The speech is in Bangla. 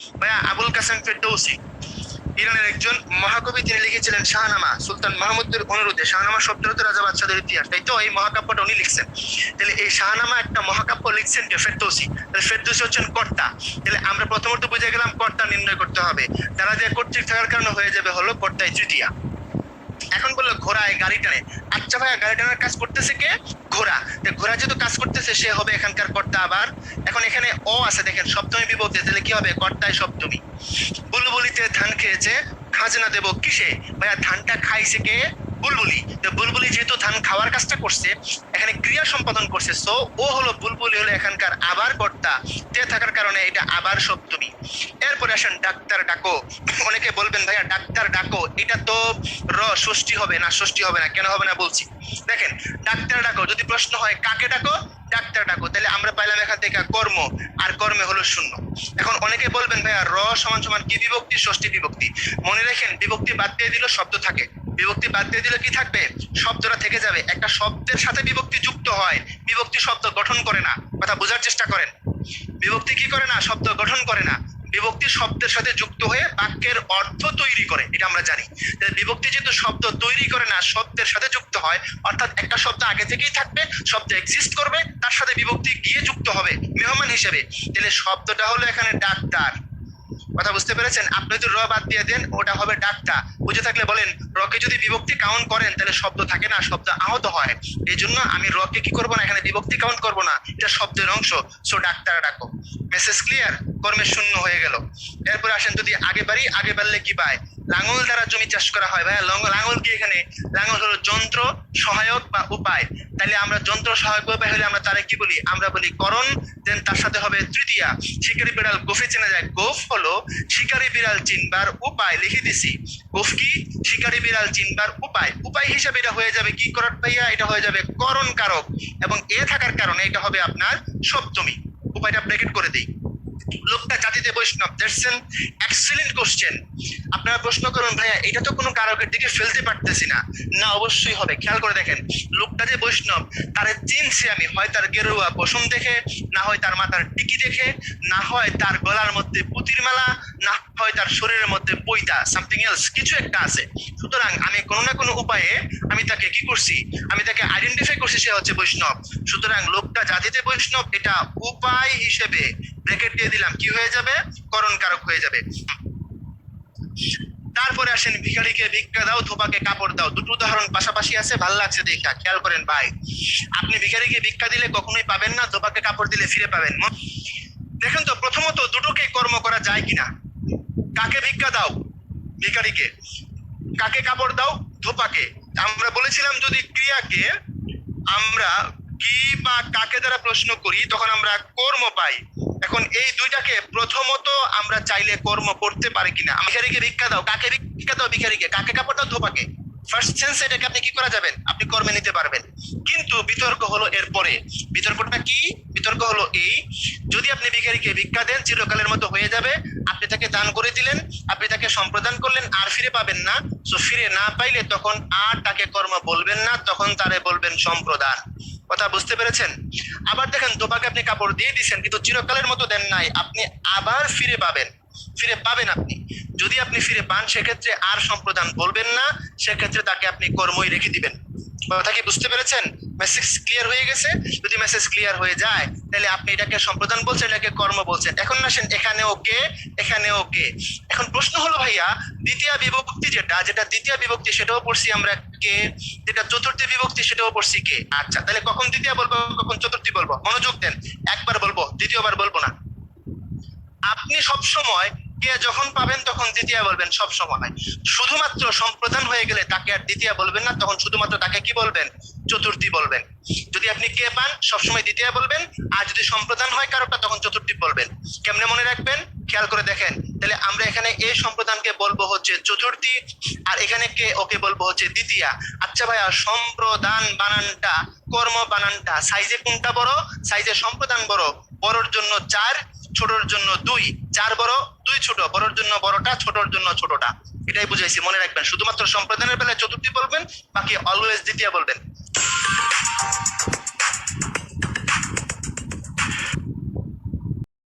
ভাইয়া, আবুল কাসেম ফেরদৌসি, ইরানের একজন মহাকবি তিনি লিখেছিলেন শাহনামা, সুলতান মাহমুদের অনুরোধে। শাহনামা শব্দ তো রাজা বাদশাদের ইতিহাস, তাই তো? এই মহাকাব্যটা উনি লিখছেন। তাহলে এই শাহনামা একটা মহাকাব্য লিখছেন কে? ফেরদৌসি। তাহলে ফেরদৌসি হচ্ছেন কর্তা। তাহলে আমরা প্রথমত বুঝে গেলাম কর্তা নির্ণয় করতে হবে। তারা যে কর্তৃক থাকার কারণে হয়ে যাবে হলো কর্তায় তৃতীয়া। বলল ঘোড়ায় গাড়ি টানে। আচ্ছা ভাইয়া, গাড়ি টানার কাজ করতেছে কে? ঘোড়া। ঘোড়া যেহেতু কাজ করতেছে, সে হবে এখানকার কর্তা আবার। এখন এখানে অ আছে, দেখেন, সপ্তমী বিভক্তি তাহলে কি হবে? কর্তায় সপ্তমী। বুলবুলিতে ধান খেয়েছে, খাজনা দেব কিসে? ভাইয়া, ধানটা খাইছে কে? বুলবুলি। তো বুলবুলি যেহেতু ধান খাওয়ার কাজটা করছে, এখানে ক্রিয়া সম্পাদন করছে। সো ও হলো বুলবুলি হলো এখানকার আবার কর্তা। তে থাকার কারণে এটা আবার সপ্তমী। এরপরে আসেন ডাক্তার ডাকো। অনেকে বলবেন, ভাইয়া, ডাক্তার ডাকো। এটা তো র, ষষ্ঠী হবে না, ষষ্ঠী হবে না। কেন হবে না বলছি। দেখেন, ডাক্তার ডাকো। যদি প্রশ্ন হয়, কাকে ডাকো? ডাক্তার ডাকো। তাহলে আমরা পাইলাম এখান থেকে কর্ম, আর কর্মে হলো শূন্য। এখন অনেকে বলবেন, ভাইয়া, র সমান সমান কি বিভক্তি? ষষ্ঠী বিভক্তি। মনে রাখেন, বিভক্তি বাদ দিয়ে দিল শব্দ থাকে। বিভক্তি বাদ দিয়ে দিলে কি থাকবে? শব্দটা থেকে যাবে। একটা শব্দের সাথে বিভক্তি যুক্ত হয়। বিভক্তি শব্দ গঠন করে না। কথা বোঝার চেষ্টা করেন। বিভক্তি কি করে না? শব্দ গঠন করে না। বিভক্তি শব্দের সাথে যুক্ত হয়ে বাক্যের অর্থ তৈরি করে। এটা আমরা জানি। বিভক্তি যেহেতু শব্দ তৈরি করে না, শব্দের সাথে যুক্ত হয়, অর্থাৎ একটা শব্দ আগে থেকেই থাকবে, শব্দ এক্সিস্ট করবে, তার সাথে বিভক্তি গিয়ে যুক্ত হবে, মেহমান হিসেবে। তাহলে শব্দটা হলো এখানে ডাক্তার কথা বুঝতে পেরেছেন? আপনি যদি র বাদ দিয়ে দেন, ওটা হবে ডাকটা বুঝে থাকলে বলেন, রকে যদি বিভক্তি কাউন্ট করেন, তাহলে শব্দ থাকে না, শব্দ আহত হয়। এই জন্য আমি রকে কি করব না, এখানে বিভক্তি কাউন্ট করব না, এটা শব্দের অংশ। সো ডাক্তার ডাকো। মেসেজ ক্লিয়ার কর্মের শূন্য হয়ে গেল। এরপরে আসেন যদি আগে বাড়ি, আগে বাড়লে কি পায়? লাঙল দ্বারা জমি চাষ করা হয়। ভাই লাঙল কি এখানে? লাঙল হলো যন্ত্র সহায়ক বা উপায়। তাহলে আমরা যন্ত্র সহায়ক উপায় হলে আমরা তারে কি বলি? আমরা বলি করণ দেন তার সাথে হবে তৃতীয়া। শিকারি বিড়াল গোফে চেনা যায়। গোফ হলো শিকারি বিড়াল চিনবার উপায়। লিখে দিছি। গোফ কি? শিকারি বিড়াল চিনবার উপায়। উপায় হিসাবে এটা হয়ে যাবে কি করার ভাইয়া? এটা হয়ে যাবে করণ কারক এবং এ থাকার কারণে এটা হবে আপনার সপ্তমী উপায়টা ব্রেকেট করে দিই। লোকটা জাতিতে বৈষ্ণব। এন এক্সেলেন্ট কোশ্চেন আপনারা প্রশ্ন করুন, ভাইয়া, এটা তো কোনো কারকের দিকে ফেলতে পারতেছি না। না, অবশ্যই হবে। খেয়াল করে দেখেন, লোকটা যে বৈষ্ণব, তারে চিনছি আমি। হয় তার গেরুয়া পশম দেখে, না হয় তার মাথার টিকি দেখে, না হয় তার গলার মধ্যে পুতির মালা, না হয় তার শরীরের মধ্যে পৈতা সামথিং এলস কিছু একটা আছে। সুতরাং আমি কোনো না কোনো উপায়ে আমি তাকে কি করছি? আমি তাকে আইডেন্টিফাই করছি সে হচ্ছে বৈষ্ণব। সুতরাং লোকটা জাতিতে বৈষ্ণব, এটা উপায় হিসেবে ব্রেকেট দিয়ে দিলাম। কি হয়ে যাবে? করণ কারক হয়ে যাবে। তারপরে আসেন ভিখারিকে ভিক্ষা দাও ধোপাকে কাপড় দাও। দুটো উদাহরণ পাশাপাশি আছে, ভালো লাগছে দেখা। খেয়াল করেন ভাই। আপনি ভিখারিকে ভিক্ষা দিলে কখনোই পাবেন না ধোপাকে কাপড় দিলে ফিরে পাবেন দেখেন তো, প্রথমত দুটোকে কর্ম করা যায় কিনা? কাকে ভিক্ষা দাও? ভিখারিকে। কাকে কাপড় দাও? ধোপাকে আমরা বলেছিলাম যদি ক্রিয়াকে আমরা কি বা কাকে দ্বারা প্রশ্ন করি, তখন আমরা কর্ম পাই। এখন এই দুইটাকে প্রথমত আমরা চাইলে কর্ম করতে পারি কিনা? ভিখারিকে ভিক্ষা দাও। কাকে ভিক্ষা দাও ভিখারিকে? কাকে কাপড় দাও? ধোপাকে। ফার্স্ট সেন্স এটাকে আপনি কি করা যাবেন? আপনি কর্মে নিতে পারবেন। কিন্তু বিতর্ক হলো এরপরে। বিতর্কটা কি? বিতর্ক হলো এই, যদি আপনি ভিখারিকে ভিক্ষা দেন, চিরকালের মতো হয়ে যাবে। আপনি তাকে দান করে দিলেন, আপনি তাকে সম্প্রদান করলেন, আর ফিরে পাবেন না। সো ফিরে না পাইলে তখন আর তাকে কর্ম বলবেন না, তখন তারে বলবেন সম্প্রদান। কথা বুঝতে পেরেছেন? আবার দেখেন দোপাকে আপনি কাপড় দিয়ে দিচ্ছেন কিন্তু চিরকালের মতো দেন নাই। আপনি আবার ফিরে পাবেন। ফিরে পাবেন আপনি। যদি আপনি ফিরে পান, সেক্ষেত্রে আর সম্প্রদান বলবেন না, সেক্ষেত্রে তাকে আপনি কর্মই রেখে দিবেন। কথা কি বুঝতে পেরেছেন? মেসেজ ক্লিয়ার হয়ে গেছে? যদি মেসেজ ক্লিয়ার হয়ে যায়, তাহলে আপনি এটাকে সম্প্রদান বলছেন, এটাকে কর্ম বলছেন। এখন আসেন, এখানে ওকে এখানে ওকে। এখন প্রশ্ন হলো ভাইয়া, দ্বিতীয় বিভক্তি যেটা যেটা দ্বিতীয় বিভক্তি সেটাও পড়ছি আমরা কে? যেটা চতুর্থী বিভক্তি সেটাও পড়ছি কে? আচ্ছা তাহলে কখন দ্বিতীয় বলব, কখন চতুর্থী বলব? মনোযোগ দেন, একবার বলব, দ্বিতীয়বার বলব না। আপনি সব সময় কে যখন পাবেন তখন দ্বিতীয় বলবেন, সব সময়। শুধুমাত্র সম্প্রদান হয়ে গেলে তাকে আর দ্বিতীয় বলবেন না, তখন শুধুমাত্র তাকে কি বলবেন? চতুর্থী বলবেন। যদি আপনি কে পান সবসময় দ্বিতীয় বলবেন, আর যদি সম্প্রদান হয় কারোটা তখন চতুর্থী বলবেন। কেমনে মনে রাখবেন? খেয়াল করে দেখেন। তাহলে আমরা এখানে এই সম্প্রদানকে বলব হচ্ছে চতুর্থী, আর এখানে কে, ওকে বলব হচ্ছে দ্বিতীয়া। আচ্ছা ভাইয়া, সম্প্রদান বানানটা, কর্ম বানানটা সাইজে কোনটা বড়? সাইজে সম্প্রদান বড়? বড়র জন্য চার ছোটর জন্য দুই, চার বড়, দুই ছোট। বড়র জন্য বড়টা, ছোটর জন্য ছোটটা। এটাই বুঝাইছি, মনে রাখবেন। শুধুমাত্র সম্প্রদানের বেলায় চতুর্থী বলবেন, বাকি অলওয়েজ দ্বিতীয় বলবেন।